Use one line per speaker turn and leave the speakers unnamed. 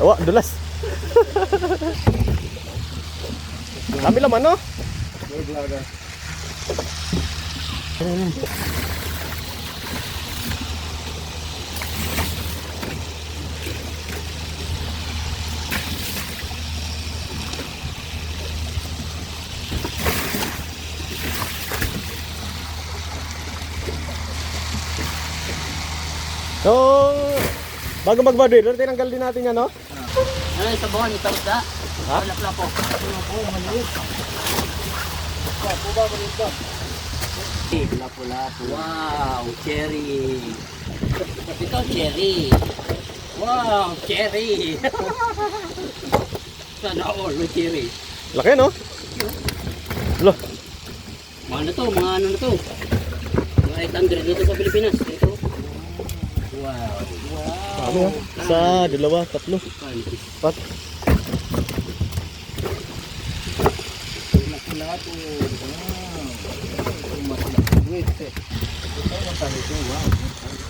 Awak dah las. Ambil lah mana? Oh. Bago mag-bodybuilder, tinanggal din natin yan, no?
Ano yung sabawan? Ito da?
Ha?
Wala po. Lapu-lapu. Wow, cherry. Ito, cherry. Wow, cherry. Sana all, may cherry.
Laki, no? Lo,
Mga ano to, mga ano na to. Mga 800 dito sa Pilipinas. Ito. Wow. Wow.
ha? Isa, dalawa, tatlo, pat.
Lapu-lapu. Wow. Mas. Wow.